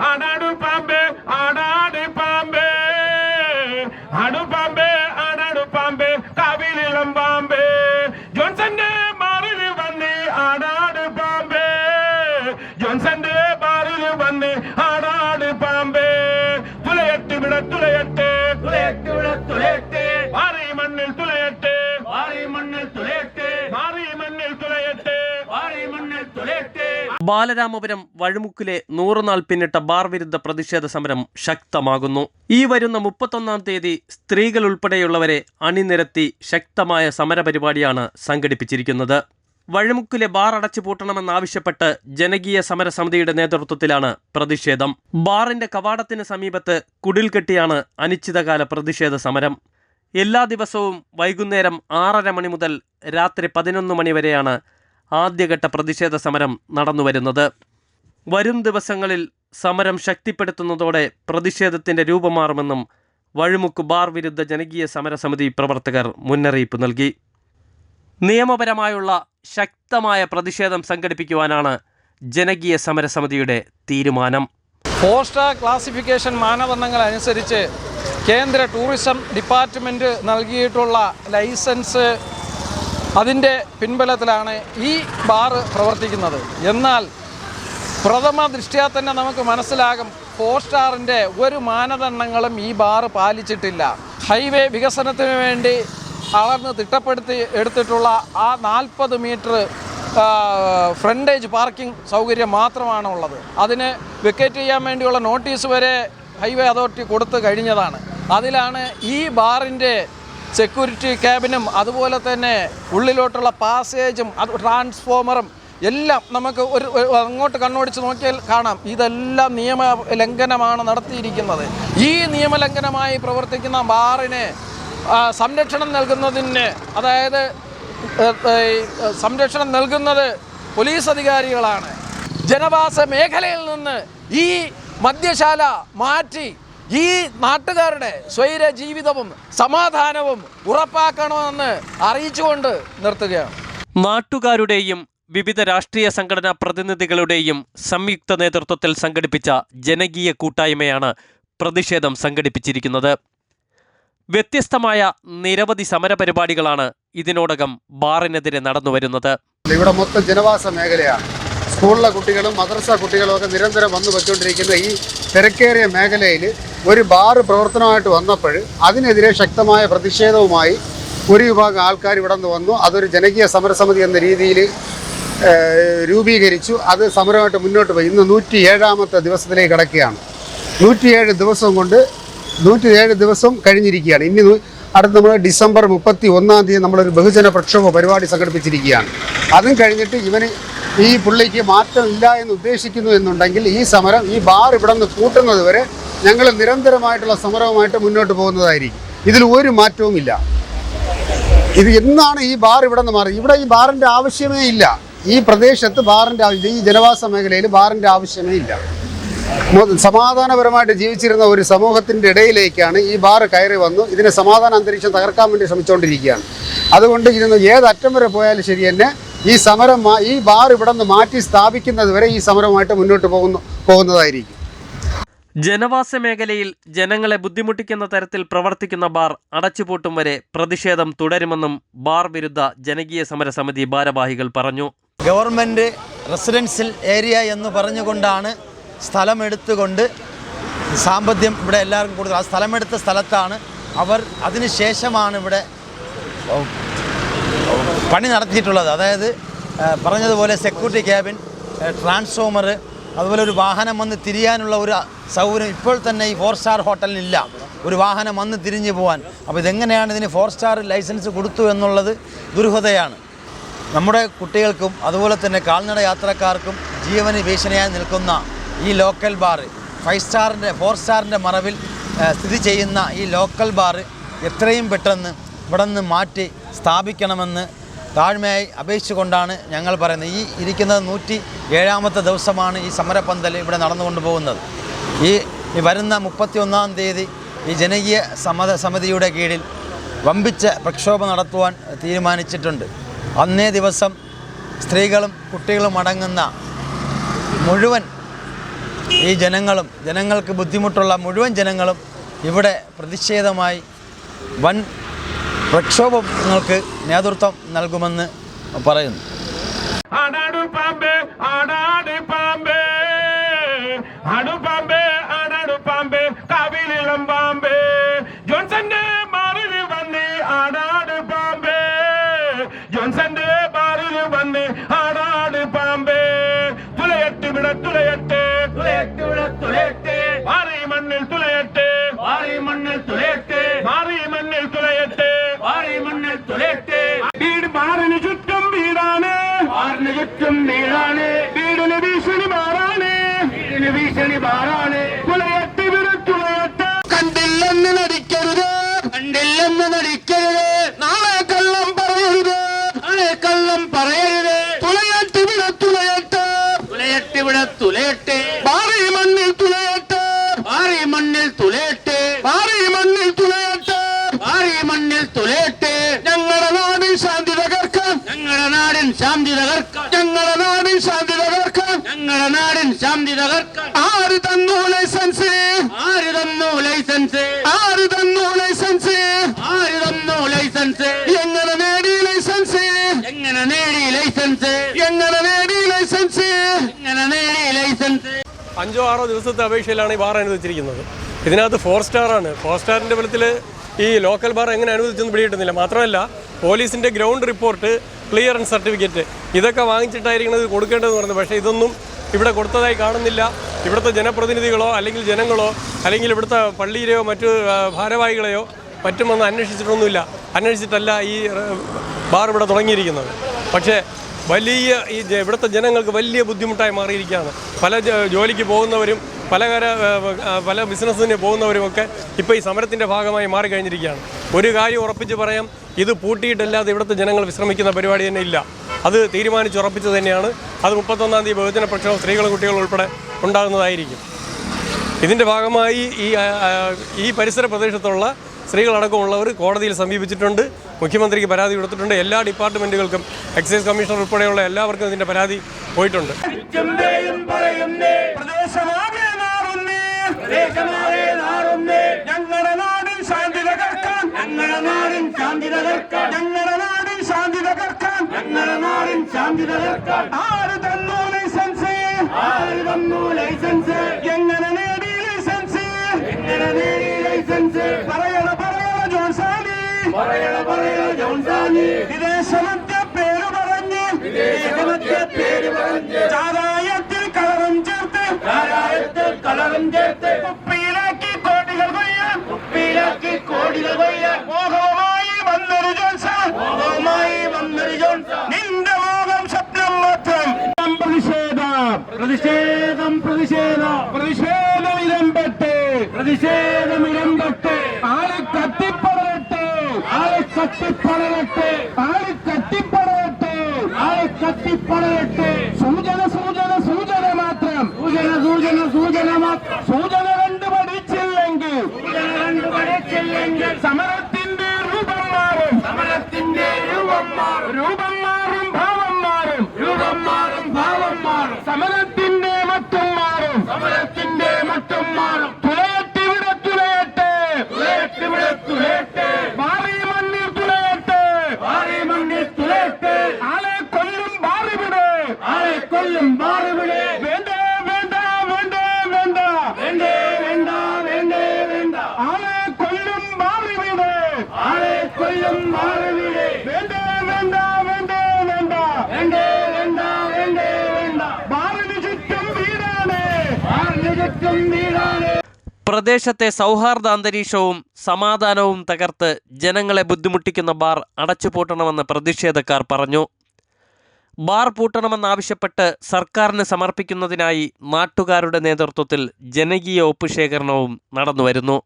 ആടാടു പാമ്പേ ആടാട് പാമ്പേ ആടു പാമ്പേ ആടാടു പാമ്പേ കാവിലിളം പാമ്പേ ജോൺസന്റെ മാറിൽ വന്ന് ആടാട് പാമ്പേ ജോൺസന്റെ മാറിൽ വന്ന് ആടാട് പാമ്പേ തുലയട്ട് വിട തുലയട്ട് തുലയട്ട് വിട ബാലരാമപുരം വഴുമുക്കിലെ നൂറുനാൾ പിന്നിട്ട ബാർ വിരുദ്ധ പ്രതിഷേധ സമരം ശക്തമാകുന്നു. ഈ വരുന്ന മുപ്പത്തൊന്നാം തീയതി സ്ത്രീകൾ ഉൾപ്പെടെയുള്ളവരെ അണിനിരത്തി ശക്തമായ സമരപരിപാടിയാണ് സംഘടിപ്പിച്ചിരിക്കുന്നത്. വഴുമുക്കിലെ ബാർ അടച്ചു പൂട്ടണമെന്നാവശ്യപ്പെട്ട് ജനകീയ സമരസമിതിയുടെ നേതൃത്വത്തിലാണ് പ്രതിഷേധം. ബാറിന്റെ കവാടത്തിന് സമീപത്ത് കുടിൽ കെട്ടിയാണ് അനിശ്ചിതകാല പ്രതിഷേധ സമരം. എല്ലാ ദിവസവും വൈകുന്നേരം ആറര മണി മുതൽ രാത്രി പതിനൊന്ന് മണി വരെയാണ് ആദ്യഘട്ട പ്രതിഷേധ സമരം നടന്നുവരുന്നത്. വരും ദിവസങ്ങളിൽ സമരം ശക്തിപ്പെടുത്തുന്നതോടെ പ്രതിഷേധത്തിന്റെ രൂപമാറുമെന്നും വഴുമുക്ക് ബാർ വിരുദ്ധ ജനകീയ സമരസമിതി പ്രവർത്തകർ മുന്നറിയിപ്പ് നൽകി. നിയമപരമായുള്ള ശക്തമായ പ്രതിഷേധം സംഘടിപ്പിക്കുവാനാണ് ജനകീയ സമരസമിതിയുടെ തീരുമാനം. ഫോർ ക്ലാസിഫിക്കേഷൻ മാനദണ്ഡങ്ങൾ അനുസരിച്ച് കേന്ദ്ര ടൂറിസം ഡിപ്പാർട്ട്മെന്റ് നൽകിയിട്ടുള്ള ലൈസൻസ് അതിന്റെ പിൻബലത്തിലാണ് ഈ ബാറ് പ്രവർത്തിക്കുന്നത്. എന്നാൽ പ്രഥമ ദൃഷ്ട്യാ തന്നെ നമുക്ക് മനസ്സിലാകും ഫോർ സ്റ്റാറിന്റെ ഒരു മാനദണ്ഡങ്ങളും ഈ ബാറ് പാലിച്ചിട്ടില്ല. ഹൈവേ വികസനത്തിന് വേണ്ടി അളന്ന് തിട്ടപ്പെടുത്തി എടുത്തിട്ടുള്ള ആ നാൽപ്പത് മീറ്റർ ഫ്രണ്ടേജ് പാർക്കിംഗ് സൗകര്യം മാത്രമാണ് ഉള്ളത്. അതിന് വെക്കേറ്റ് ചെയ്യാൻ വേണ്ടിയുള്ള നോട്ടീസ് വരെ ഹൈവേ അതോറിറ്റി കൊടുത്തു കഴിഞ്ഞതാണ്. അതിലാണ് ഈ ബാറിന്റെ സെക്യൂരിറ്റി ക്യാബിനും അതുപോലെ തന്നെ ഉള്ളിലോട്ടുള്ള പാസേജും അത് ട്രാൻസ്ഫോമറും എല്ലാം നമുക്ക് ഒരു അങ്ങോട്ട് കണ്ണോടിച്ച് നോക്കിയാൽ കാണാം. ഇതെല്ലാം നിയമ ലംഘനമാണ് നടത്തിയിരിക്കുന്നത്. ഈ നിയമലംഘനമായി പ്രവർത്തിക്കുന്ന ബാറിന് സംരക്ഷണം നൽകുന്നതിന് അതായത് സംരക്ഷണം നൽകുന്നത് പോലീസ് അധികാരികളാണ്. ജനവാസ മേഖലയിൽ നിന്ന് ഈ മദ്യശാല മാറ്റി ഈ നാട്ടുകാരുടെ സ്വൈര ജീവിതവും സമാധാനവും ഉറപ്പാക്കണമെന്ന് അറിയിച്ചുകൊണ്ട് നിർത്തുകയാണ്. നാട്ടുകാരുടെയും വിവിധ രാഷ്ട്രീയ സംഘടനാ പ്രതിനിധികളുടെയും സംയുക്ത നേതൃത്വത്തിൽ സംഘടിപ്പിച്ച ജനകീയ കൂട്ടായ്മയാണ് പ്രതിഷേധം സംഘടിപ്പിച്ചിരിക്കുന്നത്. വ്യത്യസ്തമായ നിരവധി സമരപരിപാടികളാണ് ഇതിനോടകം ബാറിനെതിരെ നടന്നുവരുന്നത്. ഇവിടെ മൊത്തം ജനവാസ മേഖലയാണ്. സ്കൂളിലെ കുട്ടികളും മദ്രസ കുട്ടികളും ഒക്കെ നിരന്തരം വന്നു വെച്ചുകൊണ്ടിരിക്കുന്ന ഈ തിരക്കേറിയ മേഖലയിൽ ഒരു ബാറ് പ്രവർത്തനമായിട്ട് വന്നപ്പോൾ അതിനെതിരെ ശക്തമായ പ്രതിഷേധവുമായി ഒരു വിഭാഗം ആൾക്കാർ ഇവിടെ നിന്ന് വന്നു. അതൊരു ജനകീയ സമരസമിതി എന്ന രീതിയിൽ രൂപീകരിച്ചു. അത് സമരമായിട്ട് മുന്നോട്ട് പോയി. ഇന്ന് നൂറ്റി ഏഴാമത്തെ ദിവസത്തിലേക്ക് കിടക്കുകയാണ്. നൂറ്റിയേഴ് ദിവസം കൊണ്ട് നൂറ്റിയേഴ് ദിവസം കഴിഞ്ഞിരിക്കുകയാണ്. ഇനി അടുത്ത നമ്മൾ ഡിസംബർ മുപ്പത്തി ഒന്നാം തീയതി നമ്മളൊരു ബഹുജന പ്രക്ഷോഭ പരിപാടി സംഘടിപ്പിച്ചിരിക്കുകയാണ്. അതും കഴിഞ്ഞിട്ട് ഇവന് ഈ പുള്ളിക്ക് മാറ്റം ഇല്ല എന്ന് ഉദ്ദേശിക്കുന്നു എന്നുണ്ടെങ്കിൽ ഈ സമരം ഈ ബാർ ഇവിടെ നിന്ന് കൂട്ടുന്നത് വരെ ഞങ്ങൾ നിരന്തരമായിട്ടുള്ള സമരവുമായിട്ട് മുന്നോട്ട് പോകുന്നതായിരിക്കും. ഇതിൽ ഒരു മാറ്റവും ഇല്ല. ഇത് എന്നാണ് ഈ ബാർ ഇവിടെ നിന്ന് മാറി ഇവിടെ ഈ ബാറിന്റെ ആവശ്യമേ ഇല്ല. ഈ പ്രദേശത്ത് ബാറിന്റെ ഈ ജനവാസ മേഖലയിൽ ബാറിന്റെ ആവശ്യമേ ഇല്ല. സമാധാനപരമായിട്ട് ജീവിച്ചിരുന്ന ഒരു സമൂഹത്തിന്റെ ഇടയിലേക്കാണ് ഈ ബാർ കയറി വന്നു. ഇതിനെ സമാധാന അന്തരീക്ഷം തകർക്കാൻ വേണ്ടി ശ്രമിച്ചുകൊണ്ടിരിക്കുകയാണ്. അതുകൊണ്ട് ഇതിന് ഏത് അറ്റം വരെ പോയാലും ശരി തന്നെ ഈ സമരം ഈ ബാർ ഇവിടെ നിന്ന് മാറ്റി സ്ഥാപിക്കുന്നത് വരെ ഈ സമരമായിട്ട് മുന്നോട്ട് പോകുന്നു പോകുന്നതായിരിക്കും. ജനവാസ മേഖലയിൽ ജനങ്ങളെ ബുദ്ധിമുട്ടിക്കുന്ന തരത്തിൽ പ്രവർത്തിക്കുന്ന ബാർ അടച്ചുപൂട്ടും വരെ പ്രതിഷേധം തുടരുമെന്നും ബാർ വിരുദ്ധ ജനകീയ സമരസമിതി ഭാരവാഹികൾ പറഞ്ഞു. ഗവൺമെന്റ് റെസിഡൻഷ്യൽ ഏരിയ എന്ന് പറഞ്ഞുകൊണ്ടാണ് സ്ഥലമെടുത്തുകൊണ്ട് സാമ്പത്തികം ഇവിടെ എല്ലാവർക്കും കൊടുത്തത്. ആ സ്ഥലമെടുത്ത സ്ഥലത്താണ് അവർ അതിനുശേഷമാണ് ഇവിടെ പണി നടത്തിയിട്ടുള്ളത്. അതായത് പറഞ്ഞതുപോലെ സെക്യൂരിറ്റി ക്യാബിൻ ട്രാൻസ്ഫോമർ അതുപോലെ ഒരു വാഹനം വന്ന് തിരിയാനുള്ള ഒരു സൗകര്യം ഇപ്പോൾ തന്നെ ഈ ഫോർ സ്റ്റാർ ഹോട്ടലിനില്ല ഒരു വാഹനം വന്ന് തിരിഞ്ഞു പോകാൻ അപ്പോൾ ഇതെങ്ങനെയാണ് ഇതിന് ഫോർ സ്റ്റാർ ലൈസൻസ് കൊടുത്തു എന്നുള്ളത് ദുരൂഹതയാണ്. നമ്മുടെ കുട്ടികൾക്കും അതുപോലെ തന്നെ കാൽനട യാത്രക്കാർക്കും ജീവന് ഭീഷണിയായി നിൽക്കുന്ന ഈ ലോക്കൽ ബാർ ഫൈവ് സ്റ്റാറിന്റെ ഫോർ സ്റ്റാറിന്റെ മറവിൽ സ്ഥിതി ചെയ്യുന്ന ഈ ലോക്കൽ ബാർ എത്രയും പെട്ടെന്ന് ഇവിടെ നിന്ന് മാറ്റി സ്ഥാപിക്കണമെന്ന് താഴ്മയായി അപേക്ഷിച്ചുകൊണ്ടാണ് ഞങ്ങൾ പറയുന്നത്. ഈ ഇരിക്കുന്നത് നൂറ്റി ഏഴാമത്തെ ദിവസമാണ് ഈ സമരപന്തൽ ഇവിടെ നടന്നുകൊണ്ട് പോകുന്നത്. ഈ വരുന്ന മുപ്പത്തി ഒന്നാം തീയതി ഈ ജനകീയ സമത സമിതിയുടെ കീഴിൽ വമ്പിച്ച പ്രക്ഷോഭം നടത്തുവാൻ തീരുമാനിച്ചിട്ടുണ്ട്. അന്നേ ദിവസം സ്ത്രീകളും കുട്ടികളും അടങ്ങുന്ന മുഴുവൻ ഈ ജനങ്ങളും ജനങ്ങൾക്ക് ബുദ്ധിമുട്ടുള്ള മുഴുവൻ ജനങ്ങളും ഇവിടെ പ്രതിഷേധമായി വൻ പ്രക്ഷോഭങ്ങൾക്ക് നേതൃത്വം നൽകുമെന്ന് പറയുന്നു. പാമ്പേ പാമ്പേ. ആടു പാമ്പേ പാമ്പേ ജോൺസന്റെ മാറിൽ വന്ന് ആടാട് പാമ്പേ. ജോൺസന്റെ വീടാണ് മാറിന് ചുറ്റും വീടാണ് വീടിന് ഭീഷണി മാറാണ്. വീടിന് ഭീഷണി മാറാണ്. കുളയത്ത് തുലയട്ടെ കണ്ടില്ലെന്ന് നടിക്കരുത്. കണ്ടില്ലെന്ന് നടിക്കരുത്. നാളെ കള്ളം പറയരുത്. നാളെ കള്ളം പറയരുത്. തുളയത്ത് വിട തുലയട്ടെ തുലയട്ട് വിട തുലയട്ടെ മാറി മണ്ണിൽ തുലയട്ടെ മാറി മണ്ണിൽ തുലയട്ടെ മാറി മണ്ണിൽ തുലയട്ടെ മാറി മണ്ണിൽ തുലയട്ടെ ഞങ്ങളുടെ നാടിൻ ശാന്തി തകർക്കാൻ ഞങ്ങളുടെ നാടിൻ ശാന്തി തകർക്കാൻ ഞങ്ങളുടെ നാടിൻ ശാന്തി തകർക്കാൻ ഞങ്ങളുടെ നാടിൻ ശാന്തി തകർക്കാൻ. ആര് തന്നു ലൈസൻസ്? ആര് തന്നു ലൈസൻസ്? ആര് തന്നു ലൈസൻസ്? ആര് തന്നു ലൈസൻസ്? എങ്ങനെ നേടി ലൈസൻസ്? എങ്ങനെ നേടി ലൈസൻസ്? എങ്ങനെ നേടി ലൈസൻസ്? എങ്ങനെ നേടി ലൈസൻസ്? അഞ്ചോ ആറോ ദിവസത്തെ അപേക്ഷയിലാണ് ഈ ബാർ അനുവദിച്ചിരിക്കുന്നത്. ഇതിനകത്ത് ഫോർ സ്റ്റാർ ആണ്. ഫോർ സ്റ്റാറിന്റെ ബലത്തിൽ ഈ ലോക്കൽ ബാർ എങ്ങനെ അനുവദിച്ചെന്ന് പിടികിട്ടുന്നില്ല. മാത്രമല്ല പോലീസിന്റെ ഗ്രൗണ്ട് റിപ്പോർട്ട് ക്ലിയറൻസ് സർട്ടിഫിക്കറ്റ് ഇതൊക്കെ വാങ്ങിച്ചിട്ടായിരിക്കണം ഇത് കൊടുക്കേണ്ടതെന്ന് പറഞ്ഞു പക്ഷേ ഇതൊന്നും ഇവിടെ കൊടുത്തതായി കാണുന്നില്ല. ഇവിടുത്തെ ജനപ്രതിനിധികളോ അല്ലെങ്കിൽ ജനങ്ങളോ അല്ലെങ്കിൽ ഇവിടുത്തെ പള്ളിയിലെയോ മറ്റു ഭാരവാഹികളെയോ മറ്റും വന്ന് അന്വേഷിച്ചിട്ടൊന്നുമില്ല. അന്വേഷിച്ചിട്ടല്ല ഈ ബാർ ഇവിടെ തുടങ്ങിയിരിക്കുന്നത്. പക്ഷേ വലിയ ഈ ഇവിടുത്തെ ജനങ്ങൾക്ക് വലിയ ബുദ്ധിമുട്ടായി മാറിയിരിക്കുകയാണ്. പല ജോലിക്ക് പോകുന്നവരും പല കര പല ബിസിനസ്സിന് പോകുന്നവരുമൊക്കെ ഇപ്പോൾ ഈ സമരത്തിന്റെ ഭാഗമായി മാറിക്കഴിഞ്ഞിരിക്കുകയാണ്. ഒരു കാര്യം ഉറപ്പിച്ച് പറയാം ഇത് പൂട്ടിയിട്ടല്ലാതെ ഇവിടുത്തെ ജനങ്ങൾ വിശ്രമിക്കുന്ന പരിപാടി തന്നെ ഇല്ല. അത് തീരുമാനിച്ചുറപ്പിച്ചത് തന്നെയാണ്. അത് മുപ്പത്തൊന്നാം തീയതി ബഹുജന പ്രക്ഷോഭം സ്ത്രീകളും കുട്ടികളും ഉൾപ്പെടെ ഉണ്ടാകുന്നതായിരിക്കും. ഇതിന്റെ ഭാഗമായി ഈ ഈ പരിസര പ്രദേശത്തുള്ള സ്ത്രീകളടക്കമുള്ളവർ കോടതിയിൽ സമീപിച്ചിട്ടുണ്ട് മുഖ്യമന്ത്രിക്ക് പരാതി കൊടുത്തിട്ടുണ്ട് എല്ലാ ഡിപ്പാർട്ട്മെന്റുകൾക്കും എക്സൈസ് കമ്മീഷണർ ഉൾപ്പെടെയുള്ള എല്ലാവർക്കും ഇതിന്റെ പരാതി പോയിട്ടുണ്ട്. ഞങ്ങളുടെ നാടിൻ ശാന്തി തകർക്കാൻ ഞങ്ങളുടെ നാടിൻ ശാന്തി തകർക്കാൻ ഞങ്ങളുടെ തകർക്കാൻ ഞങ്ങളുടെ ശാന്തി തകർക്കാൻ ആര് തന്നു ലൈസൻസ്? ആര് തന്നു ലൈസൻസ്? എങ്ങനെ നേടി ലൈസൻസ്? എങ്ങനെ നേടി ലൈസൻസ്? പറയണ പറയണ ജോൺസാനി പറയണ പറയണ ജോൺസാനി വിദേശമധ്യ പേര് പറഞ്ഞ്. വിദേശമധ്യ പേര് പറഞ്ഞ്. ചാരായത്തിൽ കളറും ചേർത്ത്. ചാരായത്തിൽ കളറും ചേർത്ത്. सूचना सूचना सूचना सूचना सूचना പ്രദേശത്തെ സൗഹാർദ്ദ അന്തരീക്ഷവും സമാധാനവും തകർത്ത് ജനങ്ങളെ ബുദ്ധിമുട്ടിക്കുന്ന ബാർ അടച്ചുപൂട്ടണമെന്ന് പ്രതിഷേധക്കാർ പറഞ്ഞു. ബാർ പൂട്ടണമെന്നാവശ്യപ്പെട്ട് സർക്കാരിന് സമർപ്പിക്കുന്നതിനായി നാട്ടുകാരുടെ നേതൃത്വത്തിൽ ജനകീയ ഒപ്പ് ശേഖരണവും നടന്നുവരുന്നു.